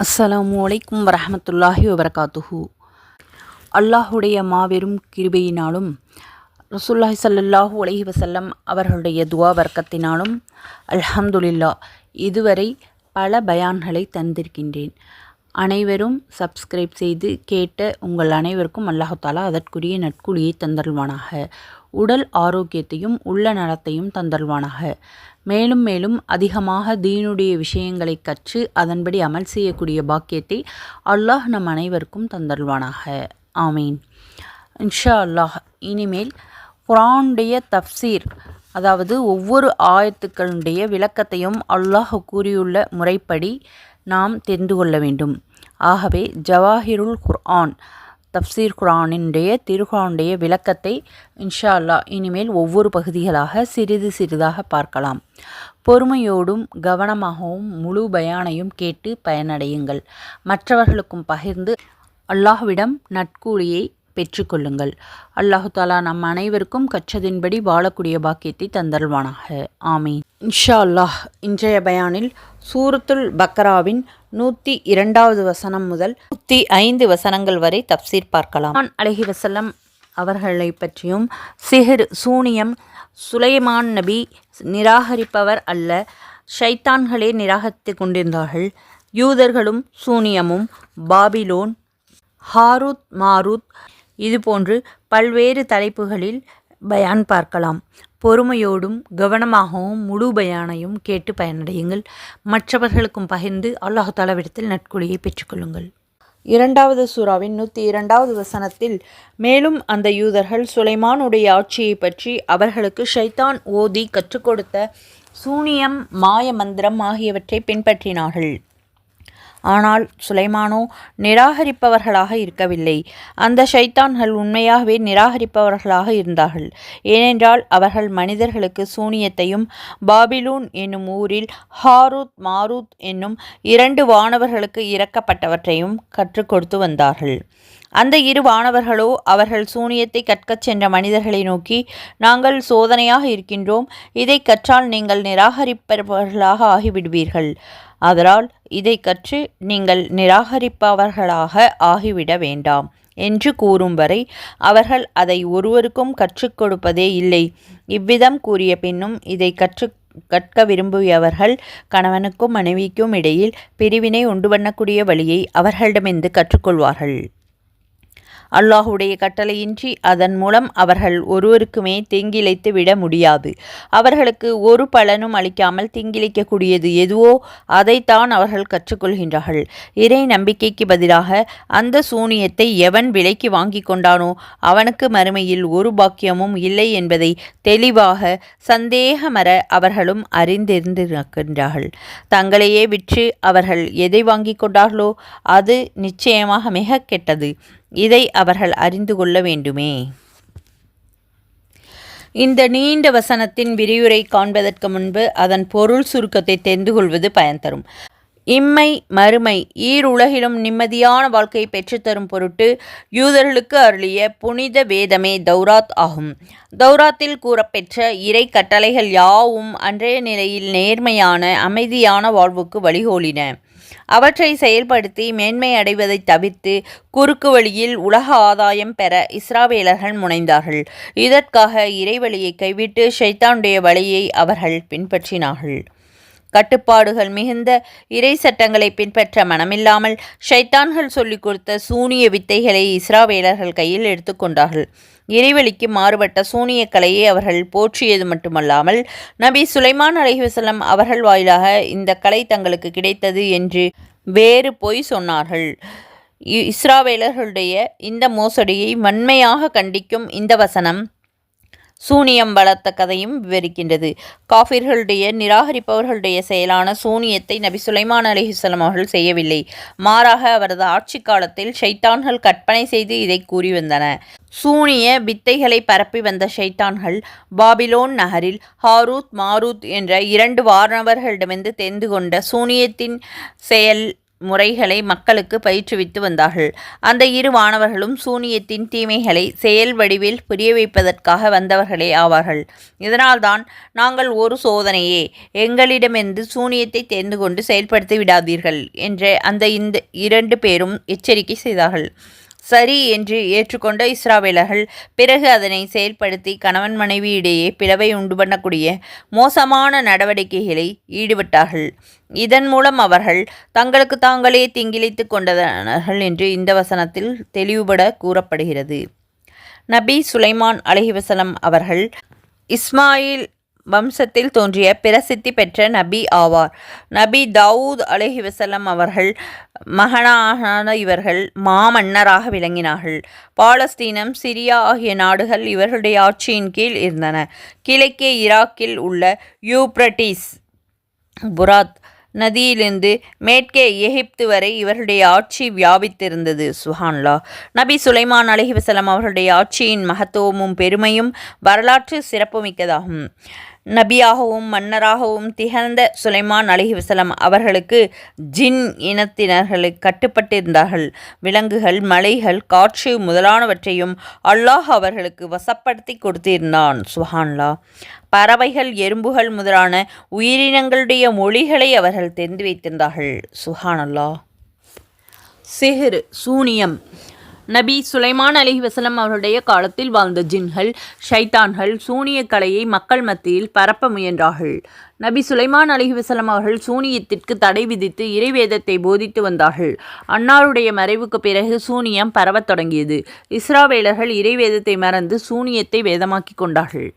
அஸ்ஸலாமு அலைக்கும் வரமத்துல்லாஹி வபரகாத்துஹு. அல்லாஹுடைய மாபெரும் கிருபையினாலும் ரசூல்லாஹி சல்லாஹூ அலைஹி வசல்லம் அவர்களுடைய துவா வர்க்கத்தினாலும் அல்ஹம்துலில்லா இதுவரை பல பயான்களை தந்திருக்கின்றேன். அனைவரும் சப்ஸ்கிரைப் செய்து கேட்ட உங்கள் அனைவருக்கும் அல்லாஹு தாலா அதற்குரிய நட்குழியை தந்தல்வானாக உடல் ஆரோக்கியத்தையும் உள்ள நலத்தையும் தந்தல்வானாக மேலும் மேலும் அதிகமாக தீனுடைய விஷயங்களை கற்று அதன்படி அமல் செய்யக்கூடிய பாக்கியத்தை அல்லாஹ் நம் அனைவருக்கும் தந்தருள்வானாக. ஆமீன். இன்ஷா அல்லாஹ் இனிமேல் குரானுடைய தப்சீர் அதாவது ஒவ்வொரு ஆயத்துக்களுடைய விளக்கத்தையும் அல்லாஹ் கூறியுள்ள முறைப்படி நாம் தெரிந்து கொள்ள வேண்டும். ஆகவே ஜவாஹிருல் குர்ஆன் தப்சீர் குரானினுடைய திருகுரானுடைய விளக்கத்தை இன்ஷா இனிமேல் ஒவ்வொரு பகுதிகளாக சிறிது சிறிதாக பார்க்கலாம். பொறுமையோடும் கவனமாகவும் முழு பயானையும் கேட்டு பயனடையுங்கள். மற்றவர்களுக்கும் பகிர்ந்து அல்லாஹ்விடம் நட்கூலியை பெற்றுக்கொள்ளுங்கள். அல்லாஹு தாலா நம் அனைவருக்கும் கற்றதின்படி வாழக்கூடிய பாக்கியத்தை தந்தல்வானாக ஆமீன். இன்ஷா அல்லாஹ் இன்றைய பயானில் சூரத்துல் பக்ராவின் நூற்றி இரண்டாவது வசனம் முதல் நூற்றி ஐந்து வசனங்கள் வரை தப்சீர் பார்க்கலாம். அலஹி வசல்லம் அவர்களை பற்றியும் சிஹர் சூனியம் சுலைமான் நபி நிராகரிப்பவர் அல்ல ஷைத்தான்களே நிராகரித்து கொண்டிருந்தார்கள். யூதர்களும் சூனியமும் பாபிலோன் ஹாரூத் மாரூத் இதுபோன்று பல்வேறு தலைப்புகளில் பயான் பார்க்கலாம். பொறுமையோடும் கவனமாகவும் முழு பயானையும் கேட்டு பயனடையுங்கள். மற்றவர்களுக்கும் பகிர்ந்து அல்லாஹு தாலாவிடத்தில் நட்குழியை பெற்றுக்கொள்ளுங்கள் இரண்டாவது சூறாவின் நூற்றி இரண்டாவது வசனத்தில் மேலும் அந்த யூதர்கள் சுலைமானுடைய ஆட்சியை பற்றி அவர்களுக்கு ஷைத்தான் ஓதி கற்றுக் கொடுத்த சூனியம் மாய மந்திரம் ஆகியவற்றை பின்பற்றினார்கள். ஆனால் சுலைமானோ நிராகரிப்பவர்களாக இருக்கவில்லை. அந்த ஷைத்தான்கள் உண்மையாகவே நிராகரிப்பவர்களாக இருந்தார்கள். ஏனென்றால் அவர்கள் மனிதர்களுக்கு சூனியத்தையும் பாபிலூன் என்னும் ஊரில் ஹாரூத் மாரூத் என்னும் இரண்டு வானவர்களுக்கு இறக்கப்பட்டவற்றையும் கற்றுக் கொடுத்து வந்தார்கள். அந்த இரு வானவர்களோ அவர்கள் சூனியத்தை கற்கச் சென்ற மனிதர்களை நோக்கி நாங்கள் சோதனையாக இருக்கின்றோம். இதை கற்றால் நீங்கள் நிராகரிப்பவர்களாக ஆகிவிடுவீர்கள். அதனால் இதை கற்று நீங்கள் நிராகரிப்பவர்களாக ஆகிவிட வேண்டாம் என்று கூறும் வரை அவர்கள் அதை ஒருவருக்கும் கற்றுக் கொடுப்பதே இல்லை. இவ்விதம் கூறிய பின்னும் இதை கற்று கற்க விரும்பியவர்கள் கணவனுக்கும் மனைவிக்கும் இடையில் பிரிவினை உண்டு பண்ணக்கூடிய வழியை அவர்களிடமிருந்து கற்றுக்கொள்வார்கள். அல்லாஹுடைய கட்டளையின்றி அதன் மூலம் அவர்கள் ஒருவருக்குமே தீங்கிழைத்து விட முடியாது. அவர்களுக்கு ஒரு பலனும் அளிக்காமல் தீங்கிழைக்கக்கூடியது எதுவோ அதைத்தான் அவர்கள் கற்றுக்கொள்கின்றார்கள். இறை நம்பிக்கைக்கு பதிலாக அந்த சூனியத்தை எவன் விலைக்கு வாங்கி கொண்டானோ அவனுக்கு மறுமையில் ஒரு பாக்கியமும் இல்லை என்பதை தெளிவாக சந்தேகமர அவர்களும் அறிந்திருந்திருக்கின்றார்கள். தங்களையே விற்று அவர்கள் எதை வாங்கி கொண்டார்களோ அது நிச்சயமாக மிக கெட்டது. இதை அவர்கள் அறிந்து கொள்ள வேண்டுமே. இந்த நீண்ட வசனத்தின் விரிவுரை காண்பதற்கு முன்பு அதன் பொருள் சுருக்கத்தை தெரிந்து கொள்வது பயன் தரும். இம்மை மறுமை ஈர் உலகிலும் நிம்மதியான வாழ்க்கையை பெற்றுத்தரும் பொருட்டு யூதர்களுக்கு அருளிய புனித வேதமே தௌராத் ஆகும். தௌராத்தில் கூறப்பெற்ற இறை கட்டளைகள் யாவும் அன்றைய நிலையில் நேர்மையான அமைதியான வாழ்வுக்கு வழிகோலின. அவற்றை செயல்படுத்தி மேன்மை அடைவதை தவிர்த்து குறுக்கு வழியில் உலக ஆதாயம் பெற இஸ்ராவேலர்கள் முனைந்தார்கள். இதற்காக இறைவழியை கைவிட்டு ஷைத்தானுடைய வழியை அவர்கள் பின்பற்றினார்கள். கட்டுப்பாடுகள் மிகுந்த இறை சட்டங்களை பின்பற்ற மனமில்லாமல் ஷைத்தான்கள் சொல்லிக் கொடுத்த சூனிய வித்தைகளை இஸ்ராவேலர்கள் கையில் எடுத்துக்கொண்டார்கள் இறைவழிக்கு மாறுபட்ட சூனிய கலையை அவர்கள் போற்றியது மட்டுமல்லாமல் நபி சுலைமான் அலிஹசலம் அவர்கள் வாயிலாக இந்த கலை தங்களுக்கு கிடைத்தது என்று வேறு பொய் சொன்னார்கள். இஸ்ராவேலர்களுடைய இந்த மோசடியை வன்மையாக கண்டிக்கும் இந்த வசனம் சூனியம் வளர்த்த கதையும் விவரிக்கின்றது. காஃபிர்களுடைய நிராகரிப்பவர்களுடைய செயலான சூனியத்தை நபி சுலைமான் அலிஹுசலம் அவர்கள் செய்யவில்லை. மாறாக அவரது ஆட்சி காலத்தில் ஷைத்தான்கள் கற்பனை செய்து இதை கூறி வந்தன. சூனிய வித்தைகளை பரப்பி வந்த ஷைத்தான்கள் பாபிலோன் நகரில் ஹாரூத் மாரூத் என்ற இரண்டு வாரணவர்களிடமிருந்து தெரிந்து கொண்ட சூனியத்தின் செயல் முறைகளை மக்களுக்கு பயிற்றுவித்து வந்தார்கள். அந்த இரு மாணவர்களும் சூனியத்தின் தீமைகளை செயல் வடிவில் புரிய வைப்பதற்காக வந்தவர்களே ஆவார்கள். இதனால்தான் நாங்கள் ஒரு சோதனையே எங்களிடமிருந்து சூனியத்தை தெரிந்து கொண்டு செயல்படுத்தி விடாதீர்கள் என்று அந்த இந்த இரண்டு பேரும் எச்சரிக்கை செய்தார்கள். சரி என்று ஏற்றுக்கொண்ட இஸ்ராவேலர்கள் பிறகு அதனை செயல்படுத்தி கணவன் மனைவி இடையே பிளவை உண்டு பண்ணக்கூடிய மோசமான நடவடிக்கைகளை ஈடுபட்டார்கள். இதன் மூலம் அவர்கள் தங்களுக்கு தாங்களே திங்கிழித்து கொண்டனர் என்று இந்த வசனத்தில் தெளிவுபட கூறப்படுகிறது. நபி சுலைமான் அலஹிவசலம் அவர்கள் இஸ்மாயில் வம்சத்தில் தோன்றிய பிரசித்தி பெற்ற நபி ஆவார். நபி தாவூத் அலஹி வசலம் அவர்கள் மகனான இவர்கள் மாமன்னராக விளங்கினார்கள். பாலஸ்தீனம் சிரியா ஆகிய நாடுகள் இவர்களுடைய ஆட்சியின் கீழ் இருந்தன. கிழக்கே ஈராக்கில் உள்ள யூப்ரட்டிஸ் புராத் நதியிலிருந்து மேற்கே எகிப்து வரை இவர்களுடைய ஆட்சி வியாபித்திருந்தது. சுஹான்லா. நபி சுலைமான் அலிஹிவசலம் அவர்களுடைய ஆட்சியின் மகத்துவமும் பெருமையும் வரலாற்று சிறப்புமிக்கதாகும். நபியாகவும் மன்னராகவும் திகழ்ந்த சுலைமான் அலிஹிவசலம் அவர்களுக்கு ஜின் இனத்தினர்களை கட்டுப்பட்டிருந்தார்கள். விலங்குகள் மலைகள் காற்று முதலானவற்றையும் அல்லாஹ் அவர்களுக்கு வசப்படுத்தி கொடுத்திருந்தான். சுஹான்லா பறவைகள் எறும்புகள் முதலான உயிரினங்களுடைய மொழிகளை அவர்கள் தெரிந்து வைத்திருந்தார்கள். சுஹானல்லா சிஹிர் சூனியம். நபி சுலைமான் அலி வசலம் அவருடைய காலத்தில் வாழ்ந்த ஜின்கள் ஷைத்தான்கள் சூனிய கலையை மக்கள் மத்தியில் பரப்ப முயன்றார்கள். நபி சுலைமான் அலி வசலம் அவர்கள் சூனியத்திற்கு தடை விதித்து இறைவேதத்தை போதித்து வந்தார்கள். அன்னாருடைய மறைவுக்கு பிறகு சூனியம் பரவத் தொடங்கியது. இஸ்ராவேலர்கள் இறைவேதத்தை மறந்து சூனியத்தை வேதமாக்கி கொண்டார்கள்.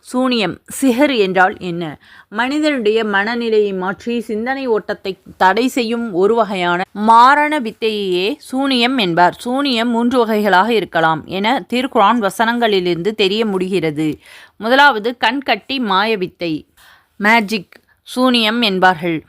சூனியம் சிஹர் என்றால் என்ன? மனிதனுடைய மனநிலையை மாற்றி சிந்தனை ஓட்டத்தை தடை செய்யும் ஒரு வகையான மாரண வித்தையே சூனியம் என்பார். சூனியம் மூன்று வகைகளாக இருக்கலாம் என திருக்குரான் வசனங்களிலிருந்து தெரிய முடிகிறது. முதலாவது கண்கட்டி மாய வித்தை மேஜிக் சூனியம் என்பார்கள்.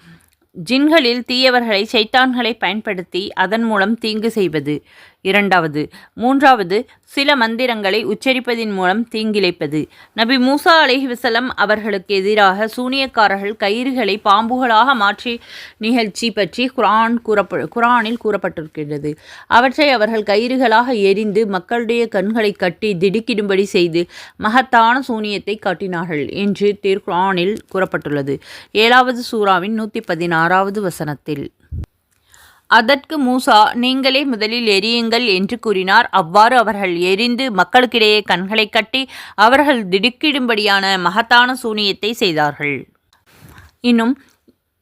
ஜின்களில் தீயவர்களை சைத்தான்களை பயன்படுத்தி அதன் மூலம் தீங்கு செய்வது. இரண்டாவது. மூன்றாவது சில மந்திரங்களை உச்சரிப்பதின் மூலம் தீங்கிழைப்பது. நபி மூசா அலிஹிவசலம் அவர்களுக்கு எதிராக சூனியக்காரர்கள் கயிறுகளை பாம்புகளாக மாற்றி நிகழ்ச்சி பற்றி குரான் கூறப்ப குரானில் கூறப்பட்டிருக்கிறது அவற்றை அவர்கள் கயிறுகளாக எரிந்து மக்களுடைய கண்களை கட்டி திடுக்கிடும்படி செய்து மகத்தான சூனியத்தை காட்டினார்கள் என்று திருக்குரானில் கூறப்பட்டுள்ளது. ஏழாவது சூறாவின் நூற்றி பதினாறாவது வசனத்தில். அதற்கு மூசா நீங்களே முதலில் எரியுங்கள் என்று கூறினார். அவ்வாறு அவர்கள் எரிந்து மக்களுக்கிடையே கண்களை கட்டி அவர்கள் திடுக்கிடும்படியான மகத்தான சூனியத்தை செய்தார்கள். இன்னும்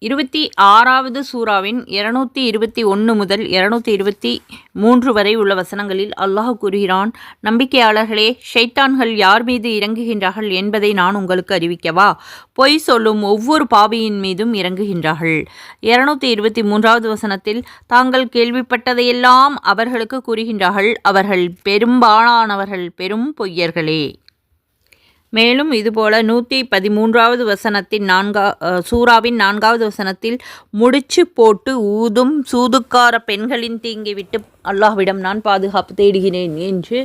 இருபத்தி ஆறாவது சூறாவின் இருநூத்தி இருபத்தி ஒன்று முதல் இருநூத்தி இருபத்தி மூன்று வரை உள்ள வசனங்களில் அல்லாஹ் கூறுகிறான் நம்பிக்கையாளர்களே ஷைத்தான்கள் யார் மீது இறங்குகின்றார்கள் என்பதை நான் உங்களுக்கு அறிவிக்கவா? பொய் சொல்லும் ஒவ்வொரு பாவியின் மீதும் இறங்குகின்றார்கள். இருநூத்தி இருபத்தி மூன்றாவது வசனத்தில் தாங்கள் கேள்விப்பட்டதையெல்லாம் அவர்களுக்கு கூறுகின்றார்கள் அவர்கள் பெரும்பாலானவர்கள் பெரும் பொய்யர்களே. மேலும் இதுபோல நூற்றி பதிமூன்றாவது வசனத்தின் நான்கா சூறாவின் நான்காவது வசனத்தில் முடிச்சு போட்டு ஊதும் சூதுக்கார பெண்களின் தீங்கி விட்டு அல்லாஹ்விடம் நான் பாதுகாப்பு தேடுகிறேன் என்று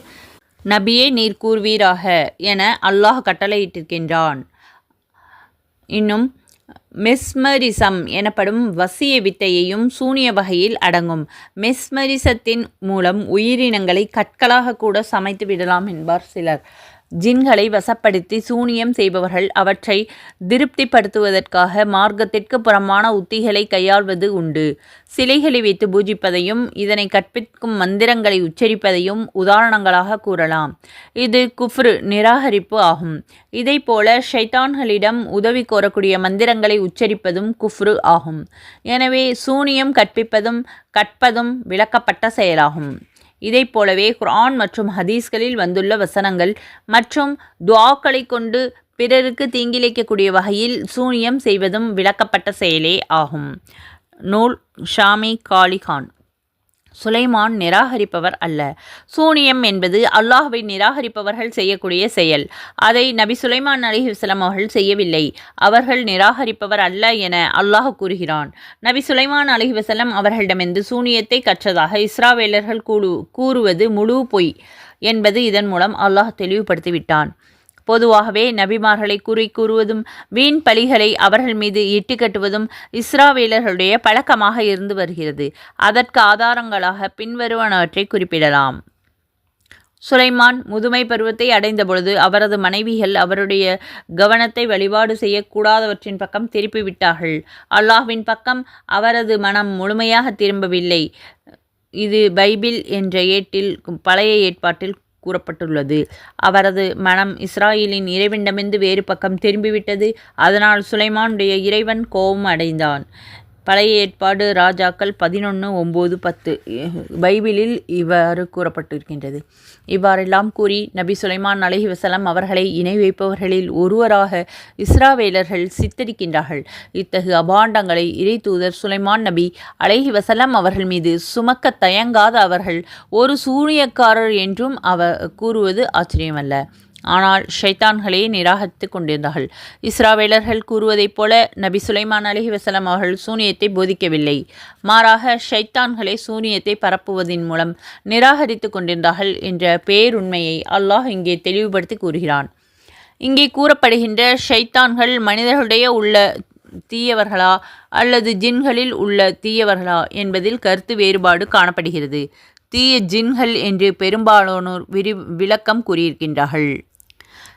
நபியே நீர் கூறுவீராக என அல்லாஹ் கட்டளையிட்டிருக்கின்றான். இன்னும் மெஸ்மரிசம் எனப்படும் வசிய வித்தையையும் சூனிய வகையில் அடங்கும். மெஸ்மரிசத்தின் மூலம் உயிரினங்களை கற்களாக கூட சமைத்து விடலாம் என்பார் சிலர். ஜின்களை வசப்படுத்தி சூனியம் செய்பவர்கள் அவற்றை திருப்திப்படுத்துவதற்காக மார்க்கத்திற்கு புறமான உத்திகளை கையாள்வது உண்டு. சிலைகளை வைத்து பூஜிப்பதையும் இதனை கற்பிக்கும் மந்திரங்களை உச்சரிப்பதையும் உதாரணங்களாக கூறலாம். இது குஃப்ரு நிராகரிப்பு ஆகும். இதை போல ஷைத்தான்களிடம் உதவி கோரக்கூடிய மந்திரங்களை உச்சரிப்பதும் குஃப்ரு ஆகும். எனவே சூனியம் கற்பிப்பதும் கற்பதும் விளக்கப்பட்ட செயலாகும். இதைப் போலவே குரான் மற்றும் ஹதீஸ்களில் வந்துள்ள வசனங்கள் மற்றும் துவாக்களை கொண்டு பிறருக்கு தீங்கிழைக்கக்கூடிய வகையில் சூனியம் செய்வதும் விளக்கப்பட்ட செயலே ஆகும். நூல் ஷாமி காலிகான். சுலைமான் நிராகரிப்பவர் அல்ல. சூனியம் என்பது அல்லாஹ்வை நிராகரிப்பவர்கள் செய்யக்கூடிய செயல். அதை நபி சுலைமான் அலிஹிஸ்லாம் அவர்கள் செய்யவில்லை. அவர்கள் நிராகரிப்பவர் அல்ல என அல்லாஹ் கூறுகிறான். நபி சுலைமான் அலிஹிவசலம் அவர்களிடமிருந்து சூனியத்தை கற்றதாக இஸ்ராவேலர்கள் கூறு கூறுவது முழு பொய் என்பது இதன் மூலம் அல்லாஹ் தெளிவுபடுத்திவிட்டான். பொதுவாகவே நபிமார்களை குறி கூறுவதும் வீண் பலிகளை அவர்கள் மீது இட்டுக்கட்டுவதும் இஸ்ராவேலர்களுடைய பழக்கமாக இருந்து வருகிறது. அதற்கு ஆதாரங்களாக பின்வருவனவற்றை குறிப்பிடலாம். சுலைமான் முதுமை பருவத்தை அடைந்தபொழுது அவரது மனைவிகள் அவருடைய கவனத்தை வழிபாடு செய்யக்கூடாதவற்றின் பக்கம் திருப்பிவிட்டார்கள் அல்லாஹ்வின் பக்கம் அவரது மனம் முழுமையாக திரும்பவில்லை. இது பைபிள் என்ற ஏட்டில் பழைய ஏற்பாட்டில் கூறப்பட்டுள்ளது. அவரது மனம் இஸ்ராயலின் இறைவனிடமிருந்து வேறு பக்கம் திரும்பிவிட்டது. அதனால் சுலைமானுடைய இறைவன் கோபம் அடைந்தான். பழைய ஏற்பாடு ராஜாக்கள் பதினொன்று ஒம்பது பத்து. பைபிளில் இவ்வாறு கூறப்பட்டிருக்கின்றது. இவ்வாறெல்லாம் கூறி நபி சுலைமான் அலஹி வசலம் அவர்களை இணை வைப்பவர்களில் ஒருவராக இஸ்ராவேலர்கள் சித்தரிக்கின்றார்கள். இத்தகு அபாண்டங்களை இறை தூதர் சுலைமான் நபி அலஹி வசலம் அவர்கள் மீது சுமக்க தயங்காத அவர்கள் ஒரு சூனியக்காரர் என்றும் அவர் கூறுவது ஆச்சரியமல்ல. ஆனால் ஷைத்தான்களே நிராகரித்து கொண்டிருந்தார்கள். இஸ்ராவேலர்கள் கூறுவதைப் போல நபி சுலைமான் அலி வசலம் அவர்கள் சூனியத்தை போதிக்கவில்லை. மாறாக ஷைத்தான்களே சூனியத்தை பரப்புவதன் மூலம் நிராகரித்து கொண்டிருந்தார்கள் என்ற பேருண்மையை அல்லாஹ் இங்கே தெளிவுபடுத்தி கூறுகிறான். இங்கே கூறப்படுகின்ற ஷைத்தான்கள் மனிதர்களுடைய உள்ள தீயவர்களா அல்லது ஜின்களில் உள்ள தீயவர்களா என்பதில் கருத்து வேறுபாடு காணப்படுகிறது. தீய ஜின்கள் என்று பெரும்பாலானோர் விரி விளக்கம் கூறியிருக்கின்றார்கள்.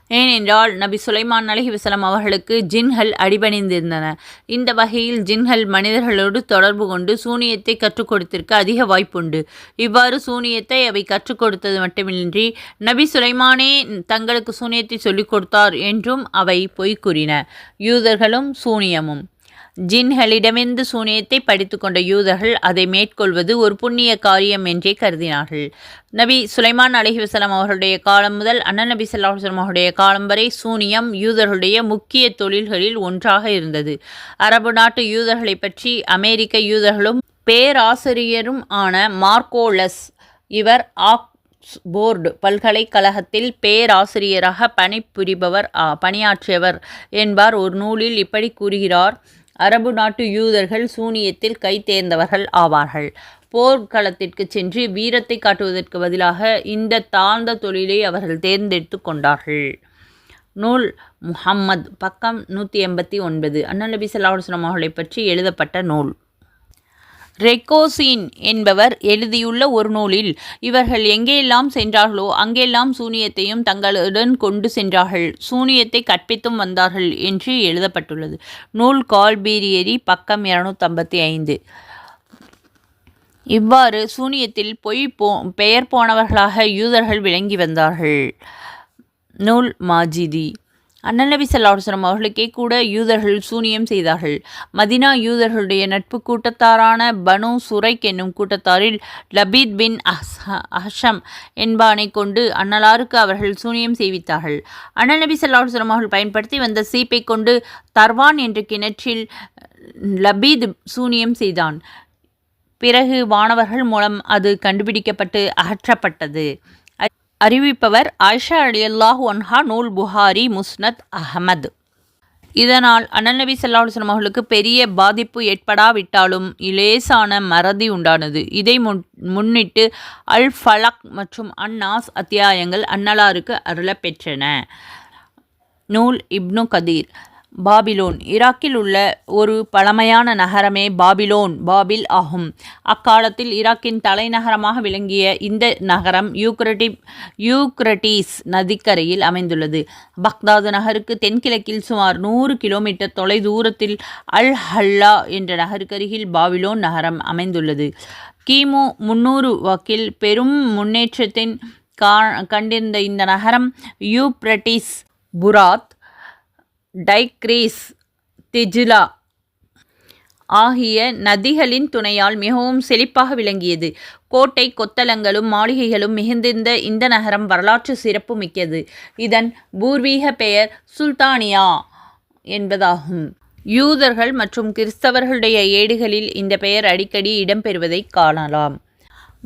ஏனென்றால் நபி சுலைமான் அலஹி வசலம் அவர்களுக்கு ஜின்கள் அடிபணிந்திருந்தன. இந்த வகையில் ஜின்கள் மனிதர்களோடு தொடர்பு கொண்டு சூனியத்தை கற்றுக் கொடுத்திருக்க அதிக வாய்ப்புண்டு. இவ்வாறு சூனியத்தை அவை கற்றுக் கொடுத்தது மட்டுமின்றி நபி சுலைமானே தங்களுக்கு சூனியத்தை சொல்லிக் கொடுத்தார் என்றும் அவை பொய் கூறின. யூதர்களும் சூனியமும். ஜின்களிடமிருந்து சூனியத்தை படித்துக்கொண்ட யூதர்கள் அதை மேற்கொள்வது ஒரு புண்ணிய காரியம் என்றே கருதினார்கள். நபி சுலைமான் அலஹி அவர்களுடைய காலம் முதல் அண்ணன் நபி சல்லா அவருடைய காலம் வரை சூனியம் யூதர்களுடைய முக்கிய தொழில்களில் ஒன்றாக இருந்தது. அரபு நாட்டு யூதர்களை பற்றி அமெரிக்க யூதர்களும் பேராசிரியரும் ஆன மார்க்கோலஸ் இவர் ஆக் போர்டு பல்கலைக்கழகத்தில் பேராசிரியராக பணிபுரிபவர் பணியாற்றியவர் என்பார். ஒரு நூலில் இப்படி கூறுகிறார் அரபு நாட்டு யூதர்கள் சூனியத்தில் கைத்தேர்ந்தவர்கள் ஆவார்கள். போர்க்களத்திற்கு சென்று வீரத்தை காட்டுவதற்கு பதிலாக இந்த தாழ்ந்த தொழிலை அவர்கள் தேர்ந்தெடுத்து கொண்டார்கள். நூல் முஹம்மத் பக்கம் நூற்றி எண்பத்தி ஒன்பது. அண்ணன் நபி சல்லாஹுஸ்லாம் அவர்களை பற்றி எழுதப்பட்ட நூல். ரெக்கோசின் என்பவர் எழுதியுள்ள ஒரு நூலில் இவர்கள் எங்கெல்லாம் சென்றார்களோ அங்கெல்லாம் சூனியத்தையும் தங்களுடன் கொண்டு சென்றார்கள். சூனியத்தை கற்பித்தும் வந்தார்கள் என்று எழுதப்பட்டுள்ளது. நூல் கால்பீரியரி பக்கம் இரநூத்தம்பத்தி ஐந்து இவ்வாறு சூனியத்தில் பொய் போ பெயர் போனவர்களாக யூதர்கள் விளங்கி வந்தார்கள். நூல் மாஜிதி. அண்ணநபி நபி சல்லாஹுஸ்லம் அவர்களுக்கே கூட யூதர்கள் சூனியம் செய்தார்கள். மதினா யூதர்களுடைய நட்பு கூட்டத்தாரான பனு சுரைக் என்னும் கூட்டத்தாரில் லபீத் பின் அஹ்ஷம் என்பானை கொண்டு அன்னலாருக்கு அவர்கள் சூனியம் செய்வித்தார்கள். அண்ணநபி நபி சல்லாஹுஸ்லம் அவர்கள் பயன்படுத்தி வந்த சீப்பை கொண்டு தர்வான் என்ற கிணற்றில் லபீத் சூனியம் செய்தான். பிறகு வானவர்கள் மூலம் அது கண்டுபிடிக்கப்பட்டு அகற்றப்பட்டது. அறிவிப்பவர் ஆயிஷா அலியல்லாஹ் ஒன்ஹா நூல் புகாரி முஸ்னத் அஹமது. இதனால் அண்ணநபி சல்லாஹுஸ்லம் அவர்களுக்கு பெரிய பாதிப்பு ஏற்படாவிட்டாலும் இலேசான மறதி உண்டானது. இதை முன் முன்னிட்டு அல் ஃபலக் மற்றும் அன்னாஸ் அத்தியாயங்கள் அன்னலாருக்கு அருளப்பெற்றன நூல் இப்னு கதீர். பாபிலோன். ஈராக்கில் உள்ள ஒரு பழமையான நகரமே பாபிலோன் பாபில் ஆகும். அக்காலத்தில் ஈராக்கின் தலைநகரமாக விளங்கிய இந்த நகரம் யூக்ரட்டி யூக்ரட்டிஸ் நதிக்கரையில் அமைந்துள்ளது. பக்தாது நகருக்கு தென்கிழக்கில் சுமார் நூறு கிலோமீட்டர் தொலை தூரத்தில் அல் ஹல்லா என்ற நகருக்கருகில் பாபிலோன் நகரம் அமைந்துள்ளது. கிமு முன்னூறு வாக்கில் பெரும் முன்னேற்றத்தின் கா கண்டிருந்த இந்த நகரம் யூப்ரட்டிஸ் புராத் டைக்ரீஸ் திஜிலா ஆகிய நதிகளின் துணையால் மிகவும் செழிப்பாக விளங்கியது. கோட்டை கொத்தளங்களும் மாளிகைகளும் மிகுந்திருந்த இந்த நகரம் வரலாற்று சிறப்பு மிக்கது. இதன் பூர்வீக பெயர் சுல்தானியா என்பதாகும். யூதர்கள் மற்றும் கிறிஸ்தவர்களுடைய ஏடுகளில் இந்த பெயர் அடிக்கடி இடம்பெறுவதை காணலாம்.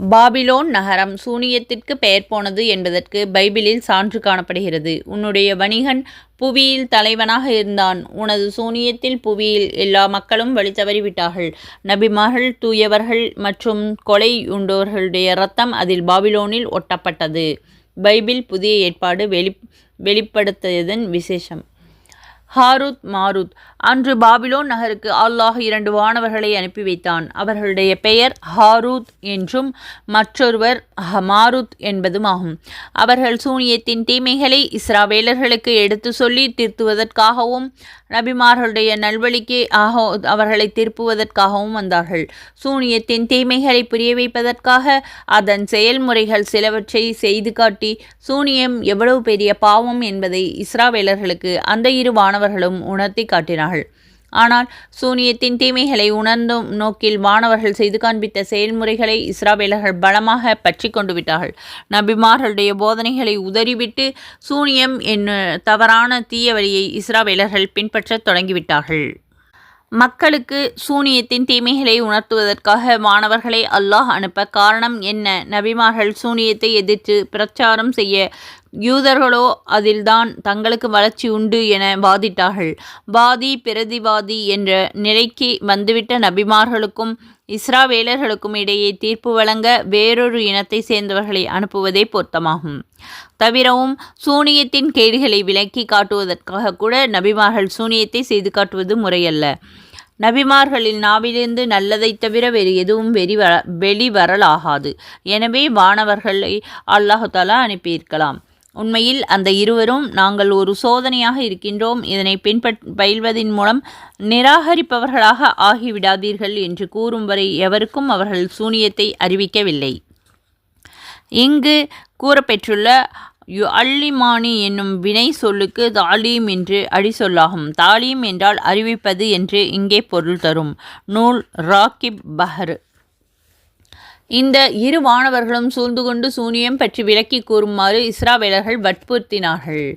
பாபிலோன் நகரம் சூனியத்திற்கு பெயர் போனது என்பதற்கு பைபிளில் சான்று காணப்படுகிறது. உன்னுடைய வணிகன் புவியில் தலைவனாக இருந்தான். உனது சூனியத்தில் புவியில் எல்லா மக்களும் வழி தவறிவிட்டார்கள் நபிமார்கள் தூயவர்கள் மற்றும் கொலை உண்டவர்களுடைய ரத்தம் அதில் பாபிலோனில் ஒட்டப்பட்டது. பைபிள் புதிய ஏற்பாடு வெளி வெளிப்படுத்தியதன் விசேஷம். ஹாருத் மாருத். அன்று பாபிலோன் நகருக்கு அல்லாஹ் இரண்டு வானவர்களை அனுப்பி வைத்தான். அவர்களுடைய பெயர் ஹாரூத் என்றும் மற்றொருவர் மாருத் என்பதும் ஆகும் அவர்கள் சூனியத்தின் தீமைகளை இஸ்ராவேலர்களுக்கு எடுத்து சொல்லி திருத்துவதற்காகவும் நபிமார்களுடைய நல்வழிக்கு ஆக அவர்களை திருப்புவதற்காகவும் வந்தார்கள். சூனியத்தின் தீமைகளை புரிய வைப்பதற்காக அதன் செயல்முறைகள் சிலவற்றை செய்து காட்டி சூனியம் எவ்வளவு பெரிய பாவம் என்பதை இஸ்ராவேலர்களுக்கு அந்த இரு மாணவர்களும் உணர்த்தி காட்டினார்கள். ஆனால் சூனியத்தின் தீமைகளை உணர்ந்தும் நோக்கில் மாணவர்கள் செய்து காண்பித்த செயல்முறைகளை இஸ்ராவேலர்கள் பலமாக பற்றி கொண்டு விட்டார்கள். நபிமார்களுடைய போதனைகளை உதறிவிட்டு சூனியம் என்ன தவறான தீய வழியை இஸ்ராவேலர்கள் பின்பற்றத் தொடங்கிவிட்டார்கள். மக்களுக்கு சூனியத்தின் தீமைகளை உணர்த்துவதற்காக மாணவர்களை அல்லாஹ் அனுப்ப காரணம் என்ன? நபிமார்கள் சூனியத்தை எதிர்த்து பிரச்சாரம் செய்ய யூதர்களோ அதில்தான் தங்களுக்கு வளர்ச்சி உண்டு என வாதிட்டார்கள். வாதி பிரதிவாதி என்ற நிலைக்கு வந்துவிட்ட நபிமார்களுக்கும் இஸ்ராவேலர்களுக்கும் இடையே தீர்ப்பு வழங்க வேறொரு இனத்தை சேர்ந்தவர்களை அனுப்புவதே பொருத்தமாகும். தவிரவும் சூனியத்தின் கேடுகளை விலக்கி காட்டுவதற்காக கூட நபிமார்கள் சூனியத்தை செய்து காட்டுவது முறையல்ல. நபிமார்களின் நாவிலிருந்து நல்லதைத் தவிர வேறு எதுவும் வெளிவர வெளிவரலாகாது எனவே வானவர்களை அல்லாஹாலா அனுப்பியிருக்கலாம். உண்மையில் அந்த இருவரும் நாங்கள் ஒரு சோதனையாக இருக்கின்றோம். இதனை பின்பற் பயில்வதின் மூலம் நிராகரிப்பவர்களாக ஆகிவிடாதீர்கள் என்று கூறும் வரை எவருக்கும் அவர்கள் சூனியத்தை அறிவிக்கவில்லை. இங்கு கூறப்பெற்றுள்ள யு அல்லிமானி என்னும் வினை சொல்லுக்கு தாலீம் என்று அடிசொல்லாகும். தாலீம் என்றால் அறிவிப்பது என்று இங்கே பொருள் தரும். நூல் ராக்கிப் பஹர். இந்த இரு வானவர்களும் சூழ்ந்து கொண்டு சூனியம் பற்றி விளக்கி கூறுமாறு இஸ்ராவேலர்கள் வற்புறுத்தினார்கள்.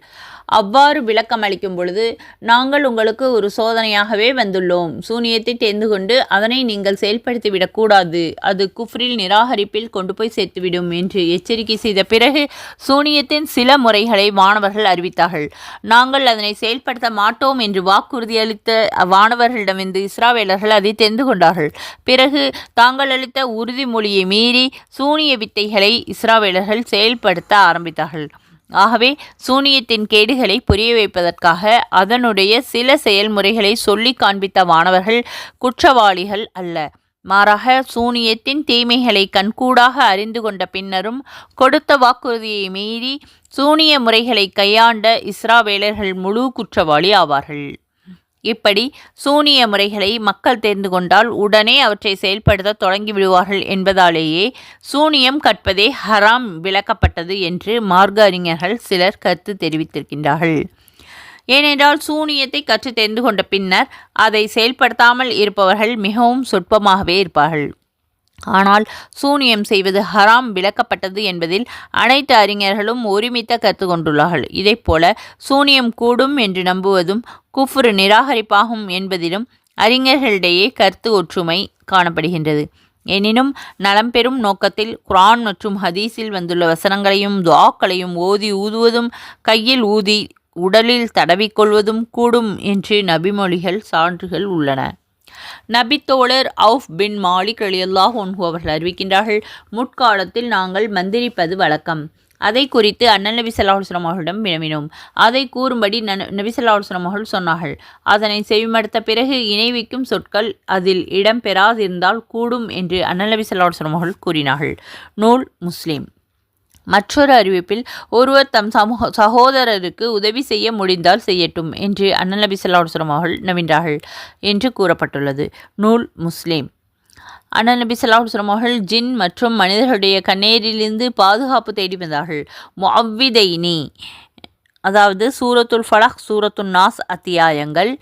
அவ்வாறு விளக்கம் அளிக்கும் பொழுது நாங்கள் உங்களுக்கு ஒரு சோதனையாகவே வந்துள்ளோம். சூனியத்தை தெரிந்து கொண்டு அதனை நீங்கள் செயல்படுத்திவிடக்கூடாது. அது குஃப்ரில் நிராகரிப்பில் கொண்டு போய் சேர்த்துவிடும் என்று எச்சரிக்கை செய்த பிறகு சூனியத்தின் சில முறைகளை வானவர்கள் அறிவித்தார்கள். நாங்கள் அதனை செயல்படுத்த மாட்டோம் என்று வாக்குறுதியளித்த வானவர்களிடமிருந்து இஸ்ராவேலர்கள் அதை தெரிந்து கொண்டார்கள். பிறகு தாங்கள் அளித்த உறுதிமொழியை மீறி சூனிய வித்தைகளை இஸ்ராவேலர்கள் செயல்படுத்த ஆரம்பித்தார்கள். ஆகவே சூனியத்தின் கேடுகளை புரிய வைப்பதற்காக அதனுடைய சில செயல்முறைகளை சொல்லி காண்பித்த மாணவர்கள் குற்றவாளிகள் அல்ல. மாறாக சூனியத்தின் தீமைகளை கண்கூடாக அறிந்து கொண்ட பின்னரும் கொடுத்த வாக்குறுதியை மீறி சூனிய முறைகளை கையாண்ட இஸ்ராவேலர்கள் முழு குற்றவாளி ஆவார்கள். இப்படி சூனிய முறைகளை மக்கள் தெரிந்து கொண்டால் உடனே அவற்றை செயல்படுத்த தொடங்கி விடுவார்கள் என்பதாலேயே சூனியம் கற்பதே ஹராம் விளக்கப்பட்டது என்று மார்க்க அறிஞர்கள் சிலர் கருத்து தெரிவித்திருக்கின்றார்கள். ஏனென்றால் சூனியத்தை கற்று தெரிந்து கொண்ட பின்னர் அதை செயல்படுத்தாமல் இருப்பவர்கள் மிகவும் சொற்பமாகவே இருப்பார்கள். ஆனால் சூனியம் செய்வது ஹராம் விளக்கப்பட்டது என்பதில் அனைத்து அறிஞர்களும் ஒருமித்த கருத்து கொண்டுள்ளார்கள். இதைப்போல சூனியம் கூடும் என்று நம்புவதும் குஃப்ரு நிராகரிப்பாகும் என்பதிலும் அறிஞர்களிடையே கருத்து ஒற்றுமை காணப்படுகின்றது. எனினும் நலம் பெறும் நோக்கத்தில் குரான் மற்றும் ஹதீஸில் வந்துள்ள வசனங்களையும் துவாக்களையும் ஓதி ஊதுவதும் கையில் ஊதி உடலில் தடவிக்கொள்வதும் கூடும் என்று நபிமொழிகள் சான்றுகள் உள்ளன. நபித்தோழர் அவுஃப் பின் மாலிக் அலியல்லாஹ் ஒன்ஹு அவர்கள் அறிவிக்கின்றார்கள் முற்காலத்தில் நாங்கள் மந்திரிப்பது வழக்கம். அதை குறித்து அண்ணன் நபி சல்லாஹுஸ்லாம் அவர்களிடம் வினவினோம். அதை கூறும்படி நபி சல்லாஹுஸ்லாம் அவர்கள் சொன்னார்கள் அதனை செவிமடுத்த பிறகு இணைவிக்கும் சொற்கள் அதில் இடம் பெறாதிருந்தால் கூடும் என்று அண்ணன் நபி சல்லாஹுஸ்லாம் அவர்கள் கூறினார்கள். நூல் முஸ்லீம். மற்றொரு அறிவிப்பில் ஒருவர் தம் சமூக சகோதரருக்கு உதவி செய்ய முடிந்தால் செய்யட்டும் என்று அண்ணன் நபி அவர்கள் நவின்றார்கள் என்று கூறப்பட்டுள்ளது. நூல் முஸ்லீம். அண்ணன் நபி சொல்லாஹுஸ்லாம் அவர்கள் ஜின் மற்றும் மனிதர்களுடைய கண்ணேரிலிருந்து பாதுகாப்பு தேடி வந்தார்கள். மொவ்விதைனி அதாவது சூரத்துல் ஃபலக் சூரத்துல் நாஸ் அத்தியாயங்கள்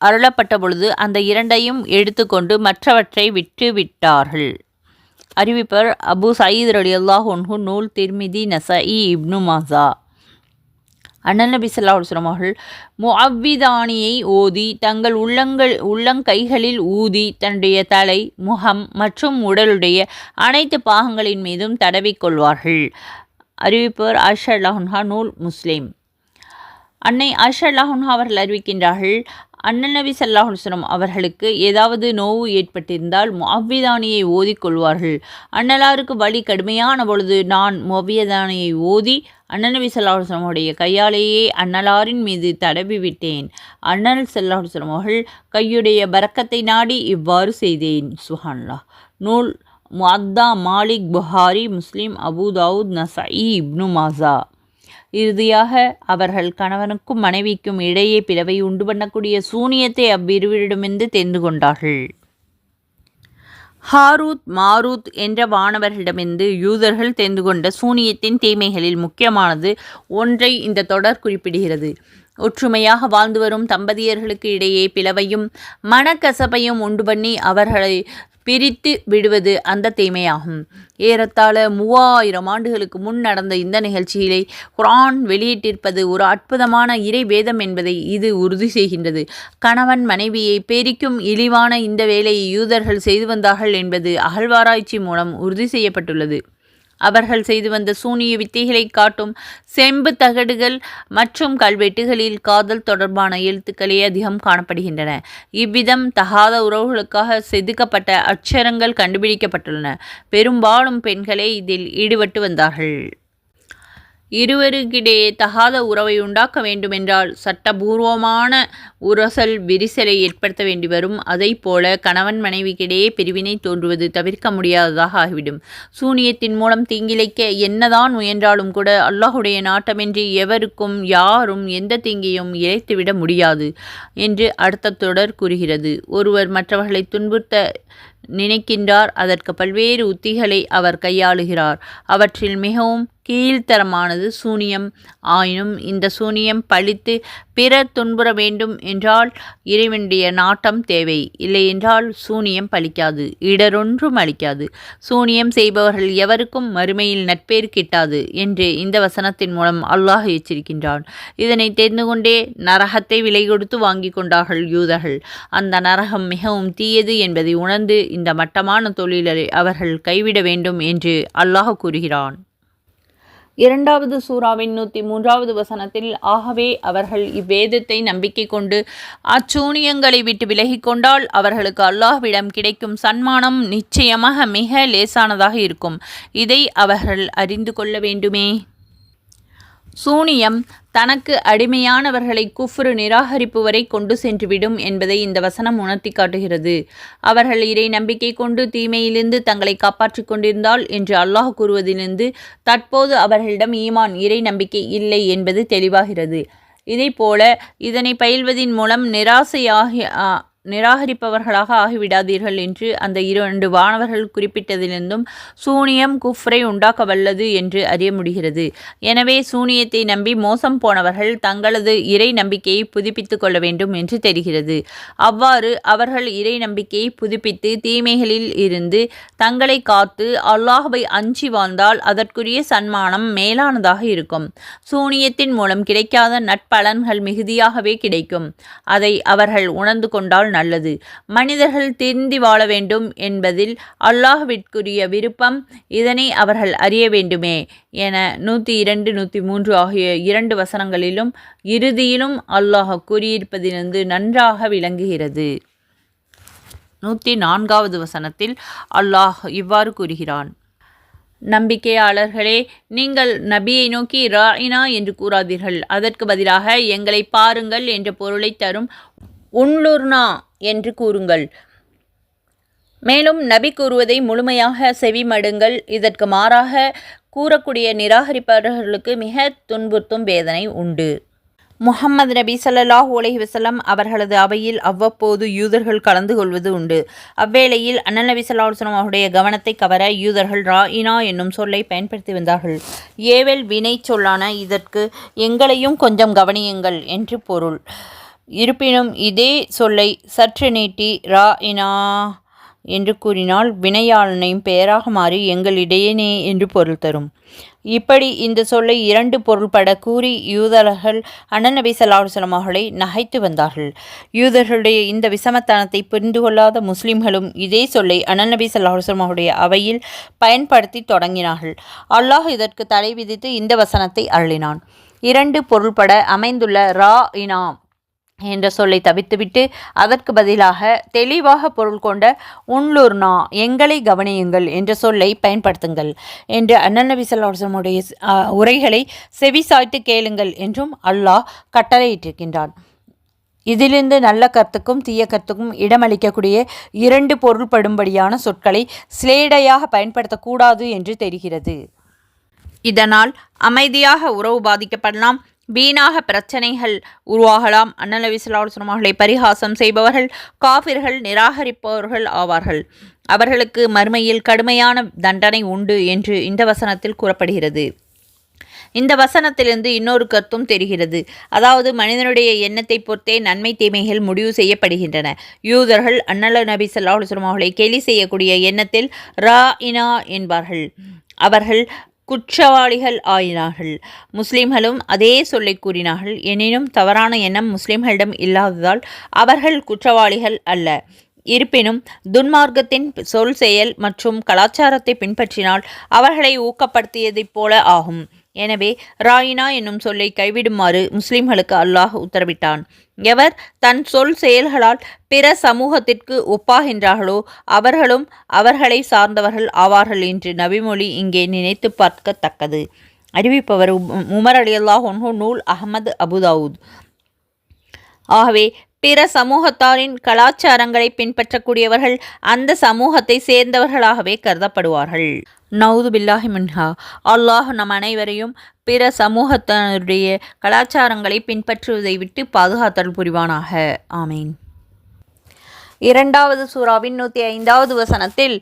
அருளப்பட்ட பொழுது அந்த இரண்டையும் எடுத்துக்கொண்டு மற்றவற்றை விட்டு விட்டார்கள் அறிவிப்பர் அபு சயீத் ரலி அல்லாஹ் ஒன்ஹு நூல் திருமிதி நசஇ இப்னு மாசா அண்ணன் நபி சொல்லா அலுவலம் அவர்கள் முஅவ்விதானியை ஓதி தங்கள் உள்ளங்கள் உள்ளங்கைகளில் ஊதி தன்னுடைய தலை முகம் மற்றும் உடலுடைய அனைத்து பாகங்களின் மீதும் தடவிக்கொள்வார்கள் அறிவிப்பவர் ஆஷா அல்லாஹுன்ஹா நூல் முஸ்லீம். அன்னை ஆஷா லஹுன்ஹா அவர்கள் அறிவிக்கின்றார்கள் அண்ணல் நபி அவர்களுக்கு ஏதாவது நோவு ஏற்பட்டிருந்தால் மொவ்விதானியை ஓதி கொள்வார்கள். அண்ணலாருக்கு வலி கடுமையான பொழுது நான் மொவ்வியதானியை ஓதி அண்ணல் நபி ஸல்லல்லாஹு உடைய கையாலேயே அண்ணலாரின் மீது தடவி விட்டேன். அண்ணல் ஸல்லல்லாஹு அவர்கள் கையுடைய பரக்கத்தை நாடி இவ்வாறு செய்தேன். சுஹான்லா நூல் Muwatta Malik Bukhari Muslim Abu Dawud Dawud Nasai Ibn Majah இறுதியாக அவர்கள் கணவனுக்கும் மனைவிக்கும் இடையே பிளவை உண்டு பண்ணக்கூடிய சூனியத்தை அவ்விருவரிடமிருந்து தெரிந்து கொண்டார்கள். ஹாரூத் மாரூத் என்ற வானவர்களிடமிருந்து யூதர்கள் தெரிந்து கொண்ட சூனியத்தின் தீமைகளில் முக்கியமானது ஒன்றை இந்த தொடர் குறிப்பிடுகிறது. ஒற்றுமையாக வாழ்ந்து வரும் தம்பதியர்களுக்கு இடையே பிளவையும் மனக்கசப்பையும் உண்டு பண்ணி அவர்களை பிரித்து விடுவது அந்த தீமையாகும். ஏறத்தாழ மூவாயிரம் ஆண்டுகளுக்கு முன் நடந்த இந்த நிகழ்ச்சியிலே குரான் வெளியிட்டிருப்பது ஒரு அற்புதமான இறை வேதம் என்பதை இது உறுதி செய்கின்றது. கணவன் மனைவியை பெரிக்கும் இழிவான இந்த வேலையை யூதர்கள் செய்து வந்தார்கள் என்பது அகழ்வாராய்ச்சி மூலம் உறுதி செய்யப்பட்டுள்ளது. அவர்கள் செய்து வந்த சூனிய வித்தைகளை காட்டும் செம்பு தகடுகள் மற்றும் கல்வெட்டுகளில் காதல் தொடர்பான எழுத்துக்களே அதிகம் காணப்படுகின்றன. இவ்விதம் தகாத உறவுகளுக்காக செதுக்கப்பட்ட அட்சரங்கள் கண்டுபிடிக்கப்பட்டுள்ளன. பெரும்பாலும் பெண்களே இதில் ஈடுபட்டு வந்தார்கள். இருவருக்கிடையே தகாத உறவை உண்டாக்க வேண்டுமென்றால் சட்டபூர்வமான உரசல் விரிசலை ஏற்படுத்த வேண்டி வரும். அதைப் போல கணவன் மனைவிக்கிடையே பிரிவினை தோன்றுவது தவிர்க்க முடியாததாக ஆகிவிடும். சூனியத்தின் மூலம் தீங்கிழைக்க என்னதான் முயன்றாலும் கூட அல்லாஹுடைய நாட்டமின்றி எவருக்கும் யாரும் எந்த தீங்கையும் இழைத்துவிட முடியாது என்று அடுத்த தொடர் கூறுகிறது. ஒருவர் மற்றவர்களை துன்புறுத்த நினைக்கின்றார். அதற்கு பல்வேறு உத்திகளை அவர் கையாளுகிறார். அவற்றில் மிகவும் கீழ்த்தரமானது சூனியம். ஆயினும் இந்த சூனியம் பழித்து பிறர் துன்புற வேண்டும் என்றால் இறைவனுடைய நாட்டம் தேவை. இல்லையென்றால் சூனியம் பலிக்காது இடரொன்றும் அளிக்காது சூனியம் செய்பவர்கள் எவருக்கும் மறுமையில் நட்பேர் கிட்டாது என்று இந்த வசனத்தின் மூலம் அல்லாஹ் எச்சரிக்கின்றான். இதனை தெரிந்து கொண்டே நரகத்தை விலை கொடுத்து வாங்கி கொண்டார்கள் யூதர்கள். அந்த நரகம் மிகவும் தீயது என்பதை உணர்ந்து இந்த மட்டமான தொழிலை அவர்கள் கைவிட வேண்டும் என்று அல்லாஹ் கூறுகிறான். இரண்டாவது சூறாவின் நூற்றி மூன்றாவது வசனத்தில் ஆகவே அவர்கள் இவ்வேதத்தை நம்பிக்கை கொண்டு அச்சூனியங்களை விட்டு விலகிக்கொண்டால் அவர்களுக்கு அல்லாஹ்விடம் கிடைக்கும் சன்மானம் நிச்சயமாக மிக லேசானதாக இருக்கும். இதை அவர்கள் அறிந்து கொள்ள வேண்டுமே. சூனியம் தனக்கு அடிமையானவர்களை குஃப்ரு நிராகரிப்பு வரை கொண்டு சென்றுவிடும் என்பதை இந்த வசனம் உணர்த்தி காட்டுகிறது. அவர்கள் இறை நம்பிக்கை கொண்டு தீமையிலிருந்து தங்களை காப்பாற்றிக் கொண்டிருந்தால் என்று அல்லாஹ் கூறுவதிலிருந்து தற்போது அவர்களிடம் ஈமான் இறை நம்பிக்கை இல்லை என்பது தெளிவாகிறது. இதைப்போல இதனை பயில்வதின் மூலம் நிராசையாகி நிராகரிப்பவர்களாக ஆகிவிடாதீர்கள் என்று அந்த இரண்டு வானவர்கள் குறிப்பிட்டதிலிருந்தும் சூனியம் குஃப்ரை உண்டாக்க வல்லது என்று அறிய முடிகிறது. எனவே சூனியத்தை நம்பி மோசம் போனவர்கள் தங்களது இறை நம்பிக்கையை புதுப்பித்துக் கொள்ள வேண்டும் என்று தெரிகிறது. அவ்வாறு அவர்கள் இறை நம்பிக்கையை புதுப்பித்து தீமைகளில் இருந்து தங்களை காத்து அல்லாஹுவை அஞ்சி வாழ்ந்தால் அதற்குரிய சன்மானம் மேலானதாக இருக்கும். சூனியத்தின் மூலம் கிடைக்காத நட்பலன்கள் மிகுதியாகவே கிடைக்கும். அதை அவர்கள் உணர்ந்து கொண்டால் நல்லது. மனிதர்கள் திருந்தி வாழ வேண்டும் என்பதில் அல்லாஹ்விற்குரிய விருப்பம் இதனை அவர்கள் அறிய வேண்டுமே என நூற்றி இரண்டு நூற்றி மூன்று ஆகிய இரண்டு வசனங்களிலும் இறுதியிலும் அல்லாஹ் கூறியிருப்பதிலிருந்து நன்றாக விளங்குகிறது. நூற்றி நான்காவது வசனத்தில் அல்லாஹ் இவ்வாறு கூறுகிறான். நம்பிக்கையாளர்களே நீங்கள் நபியை நோக்கி ராயினா என்று கூறாதீர்கள். அதற்கு பதிலாக எங்களை பாருங்கள் என்ற பொருளை தரும் உன்லுர்னா என்று கூறுங்கள். மேலும் நபி கூறுவதை முழுமையாக செவிமடுங்கள். இதற்கு மாறாக கூறக்கூடிய நிராகரிப்பவர்களுக்கு மிக துன்புறுத்தும் வேதனை உண்டு. முஹம்மது நபி சல்லாஹ் உலகி வசலம் அவர்களது அவையில் அவ்வப்போது யூதர்கள் கலந்து கொள்வது உண்டு. அவ்வேளையில் அண்ணல் நபி ஸல்லல்லாஹு அவருடைய கவனத்தை கவர யூதர்கள் ராயினா என்னும் சொல்லை பயன்படுத்தி வந்தார்கள். ஏவல் வினை சொல்லான இதற்கு எங்களையும் கொஞ்சம் கவனியுங்கள் என்று பொருள். இருப்பினும் இதே சொல்லை சற்று நீட்டி ரா இனா என்று கூறினால் வினையாளனையும் பெயராக மாறி எங்களிடையேனே என்று பொருள் தரும். இப்படி இந்த சொல்லை இரண்டு பொருள்பட கூறி யூதர்கள் அண்ணநபி நபி அவர்களை நகைத்து வந்தார்கள். யூதர்களுடைய இந்த விசமத்தனத்தை புரிந்து கொள்ளாத முஸ்லிம்களும் இதே சொல்லை அண்ணநபி நபி அவருடைய அவையில் பயன்படுத்தி தொடங்கினார்கள். அல்லாஹ் இதற்கு தடை விதித்து இந்த வசனத்தை அருளினான். இரண்டு பொருள்பட அமைந்துள்ள ரா இனாம் என்ற சொல்லை தவித்துவிட்டு அதற்கு பதிலாக தெளிவாக பொருள் கொண்ட உன்லூர்னா எங்களை கவனியுங்கள் என்ற சொல்லை பயன்படுத்துங்கள் என்று அண்ணன் நபி சொல்லாசமுடைய உரைகளை செவிசாய்த்து கேளுங்கள் என்றும் அல்லாஹ் கட்டளையிட்டிருக்கின்றான். இதிலிருந்து நல்ல கருத்துக்கும் தீய கருத்துக்கும் இடமளிக்கக்கூடிய இரண்டு பொருள்படும்படியான சொற்களை சிலேடையாக பயன்படுத்தக்கூடாது என்று தெரிகிறது. இதனால் அமைதியாக உறவு பாதிக்கப்படலாம். வீணாக பிரச்சனைகள் உருவாகலாம். அண்ணலவி பரிகாசம் செய்பவர்கள் காபிர்கள் நிராகரிப்பவர்கள் ஆவார்கள். அவர்களுக்கு மறுமையில் கடுமையான தண்டனை உண்டு என்று இந்த வசனத்தில் கூறப்படுகிறது. இந்த வசனத்திலிருந்து இன்னொரு கருத்தும் தெரிகிறது. அதாவது மனிதனுடைய எண்ணத்தை பொறுத்தே நன்மை தீமைகள் முடிவு செய்யப்படுகின்றன. யூதர்கள் அன்னல நபி சொல்லாஹுஸ்லம் அவர்களை கேலி செய்யக்கூடிய எண்ணத்தில் ரா இனா என்பார்கள். அவர்கள் குற்றவாளிகள் ஆயினார்கள். முஸ்லிம்களும் அதே சொல்லை கூறினார்கள். எனினும் தவறான எண்ணம் முஸ்லிம்களிடம் இல்லாததால் அவர்கள் குற்றவாளிகள் அல்ல. இருப்பினும் துன்மார்க்கத்தின் சொல் செயல் மற்றும் கலாச்சாரத்தை பின்பற்றினால் அவர்களை ஊக்கப்படுத்தியதைப் போல ஆகும். எனவே ராயினா என்னும் சொல்லை கைவிடுமாறு முஸ்லிம்களுக்கு அல்லாஹ் உத்தரவிட்டான். எவர் தன் சொல் செயல்களால் பிற சமூகத்திற்கு ஒப்பாகின்றார்களோ அவர்களும் அவர்களை சார்ந்தவர்கள் ஆவார்கள் என்று நபிமொழி இங்கே நினைத்து பார்க்கத்தக்கது. அறிவிப்பவர் உமர் அலி அல்லாஹ் நூல் அகமது அபுதாவுத் ஆகவே பிற சமூகத்தாரின் கலாச்சாரங்களை பின்பற்றக்கூடியவர்கள் அந்த சமூகத்தை சேர்ந்தவர்களாகவே கருதப்படுவார்கள். நவுது பில்லாஹி மின்ஹா. அல்லாஹ் நம் அனைவரையும் பிற சமூகத்தினருடைய கலாச்சாரங்களை பின்பற்றுவதை விட்டு பாதுகாத்தல் புரிவானாக. ஆமீன். இரண்டாவது சூறாவின் நூற்றி ஐந்தாவது வசனத்தில்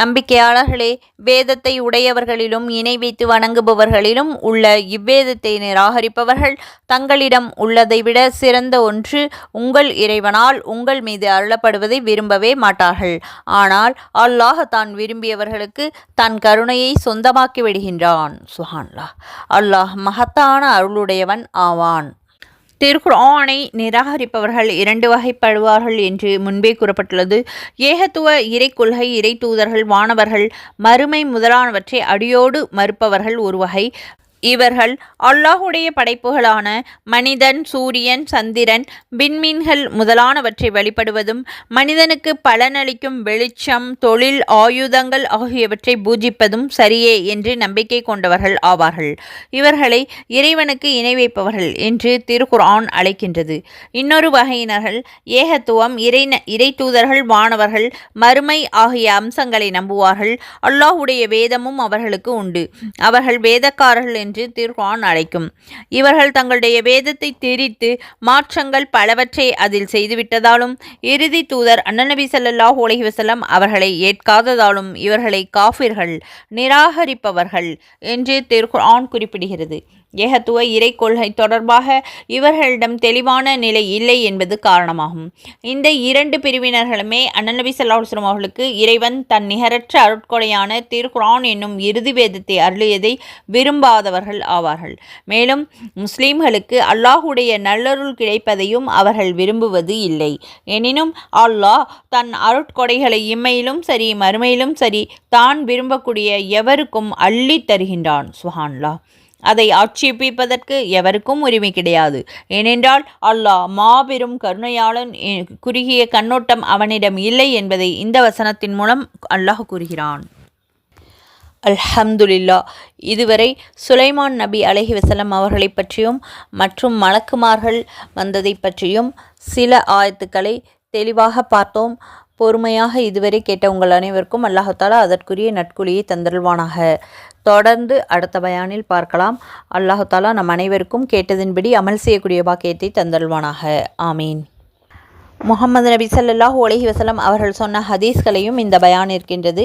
நம்பிக்கையாளர்களே வேதத்தை உடையவர்களிலும் இணை வைத்து வணங்குபவர்களிலும் உள்ள இவ்வேதத்தை நிராகரிப்பவர்கள் தங்களிடம் உள்ளதை விட சிறந்த ஒன்று உங்கள் இறைவனால் உங்கள் மீது அருளப்படுவதை விரும்பவே மாட்டார்கள். ஆனால் அல்லாஹ் தான் விரும்பியவர்களுக்கு தன் கருணையை சொந்தமாக்கி விடுகின்றான். சுஹான்லா அல்லாஹ் மகத்தான அருளுடையவன் ஆவான். திருக்குர்ஆனை நிராகரிப்பவர்கள் இரண்டு வகைப்படுவார்கள் என்று முன்பே கூறப்பட்டுள்ளது. ஏகத்துவ இறை கொள்கை இறை தூதர்கள் வானவர்கள் மறுமை முதலானவற்றை அடியோடு மறுப்பவர்கள் ஒரு வகை. இவர்கள் அல்லாஹுடைய படைப்புகளான மனிதன் சூரியன் சந்திரன் விண்மீன்கள் முதலானவற்றை வழிபடுவதும் மனிதனுக்கு பலனளிக்கும் வெளிச்சம் தொழில் ஆயுதங்கள் ஆகியவற்றை பூஜிப்பதும் சரியே என்று நம்பிக்கை கொண்டவர்கள் ஆவார்கள். இவர்களை இறைவனுக்கு இணை வைப்பவர்கள் என்று திருக்குரான் அழைக்கின்றது. இன்னொரு வகையினர்கள் ஏகத்துவம் இறை இறை தூதர்கள் வானவர்கள் மறுமை ஆகிய அம்சங்களை நம்புவார்கள். அல்லாஹுடைய வேதமும் அவர்களுக்கு உண்டு. அவர்கள் வேதக்காரர்கள் என்று என்று திருக்குரான் அழைக்கும். இவர்கள் தங்களுடைய வேதத்தை திரித்து மாற்றங்கள் பலவற்றை அதில் செய்துவிட்டதாலும் இறுதி தூதர் அண்ணநபி சல்லாஹூ அலஹி வசலம் அவர்களை ஏற்காததாலும் இவர்களை காஃபிர்கள் நிராகரிப்பவர்கள் என்று திருக்குரான் குறிப்பிடுகிறது. ஏகத்துவ இறை கொள்கை தொடர்பாக இவர்களிடம் தெளிவான நிலை இல்லை என்பது காரணமாகும். இந்த இரண்டு பிரிவினர்களுமே அண்ணநபி சல்லாஹுஸ்லம் அவர்களுக்கு இறைவன் தன் நிகரற்ற அருட்கொடையான திருக்குரான் என்னும் இறுதி வேதத்தை அருளியதை விரும்பாதவர்கள் ஆவார்கள். மேலும் முஸ்லீம்களுக்கு அல்லாஹுடைய நல்லருள் கிடைப்பதையும் அவர்கள் விரும்புவது இல்லை. எனினும் அல்லாஹ் தன் அருட்கொடைகளை இம்மையிலும் சரி மறுமையிலும் சரி தான் விரும்பக்கூடிய எவருக்கும் அள்ளி தருகின்றான். சுஹான்லா அதை ஆட்சேபிப்பதற்கு எவருக்கும் உரிமை கிடையாது. ஏனென்றால் அல்லாஹ் மாபெரும் கருணையாளன் குறுகிய கண்ணோட்டம் அவனிடம் இல்லை என்பதை இந்த வசனத்தின் மூலம் அல்லாஹ் கூறுகிறான். அல்ஹம்துலில்லா. இதுவரை சுலைமான் நபி அலஹி வசலம் அவர்களை பற்றியும் மற்றும் மலக்குமார்கள் வந்ததை பற்றியும் சில ஆயத்துக்களை தெளிவாக பார்த்தோம். பொறுமையாக இதுவரை கேட்ட உங்கள் அனைவருக்கும் அல்லாஹாலா அதற்குரிய நட்குழியை தந்தருள்வானாக. தொடர்ந்து அடுத்த பயானில் பார்க்கலாம். அல்லாஹு தாலா நம் அனைவருக்கும் கேட்டதின்படி அமல் செய்யக்கூடிய பாக்கியத்தை தந்தல்வானாக ஆமீன். முகமது நபி சல்லாஹூ அலஹி வசலம் அவர்கள் சொன்ன ஹதீஸ்களையும் இந்த பயான் இருக்கின்றது.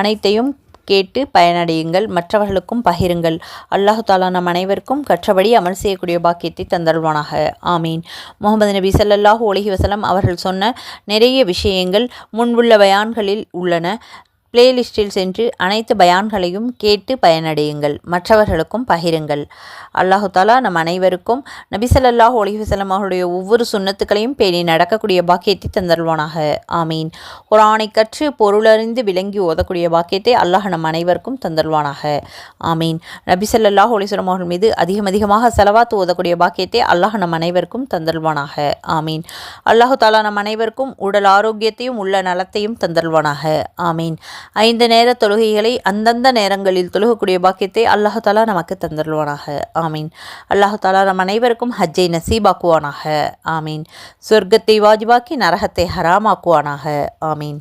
அனைத்தையும் கேட்டு பயனடையுங்கள் மற்றவர்களுக்கும் பகிருங்கள். அல்லாஹு தாலா நம் அனைவருக்கும் கற்றபடி அமல் செய்யக்கூடிய பாக்கியத்தை தந்தல்வானாக ஆமீன். முகமது நபி சல்லாஹூ அலஹி வசலம் அவர்கள் சொன்ன நிறைய விஷயங்கள் முன்புள்ள பயான்களில் உள்ளன. பிளேலிஸ்டில் சென்று அனைத்து பயான்களையும் கேட்டு பயனடையுங்கள். மற்றவர்களுக்கும் பகிருங்கள். அல்லாஹு தாலா நம் அனைவருக்கும் நபிசல்லாஹு ஒலிஹி அவர்களுடைய ஒவ்வொரு சுண்ணத்துக்களையும் பேணி நடக்கக்கூடிய பாக்கியத்தை தந்தருவானாக ஆமீன். குரானை கற்று பொருளறிந்து விளங்கி ஓதக்கூடிய பாக்கியத்தை அல்லாஹ் நம் அனைவருக்கும் தந்தருவானாக ஆமீன். நபிசல்லாஹு ஒலிஸ்வலம் அவர்கள் மீது அதிகம் அதிகமாக செலவாத்து ஓதக்கூடிய பாக்கியத்தை அல்லாஹ் நம் அனைவருக்கும் தந்தருவானாக ஆமீன். அல்லாஹு தாலா நம் அனைவருக்கும் உடல் ஆரோக்கியத்தையும் உள்ள நலத்தையும் தந்தருவானாக ஆமீன். ஐந்து நேர தொழுகைகளை அந்தந்த நேரங்களில் தொழுகக்கூடிய பாக்கியத்தை அல்லாஹாலா நமக்கு தந்துடுவானாக ஆமீன். அல்லாஹாலா நம் அனைவருக்கும் ஹஜ்ஜை நசீபாக்குவானாக. ஆமீன். சொர்க்கத்தை வாஜிபாக்கி நரகத்தை ஹராமாக்குவானாக. ஆமீன்.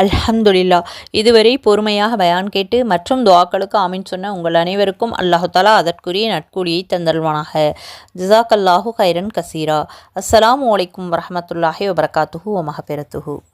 அல்ஹம்துலில்லா இதுவரை பொறுமையாக பயான் கேட்டு மற்றும் துவாக்களுக்கு ஆமீன் சொன்ன உங்கள் அனைவருக்கும் அல்லாஹாலா அதற்குரிய நட்கூலியை தந்தல்வானாக ஜிசாக் அல்லாஹு ஹைரன் கசீரா. அஸ்ஸலாமு அலைக்கும் வரஹமத்துல்லாஹி வபரகாத்துஹு வமஹபெரத்துஹு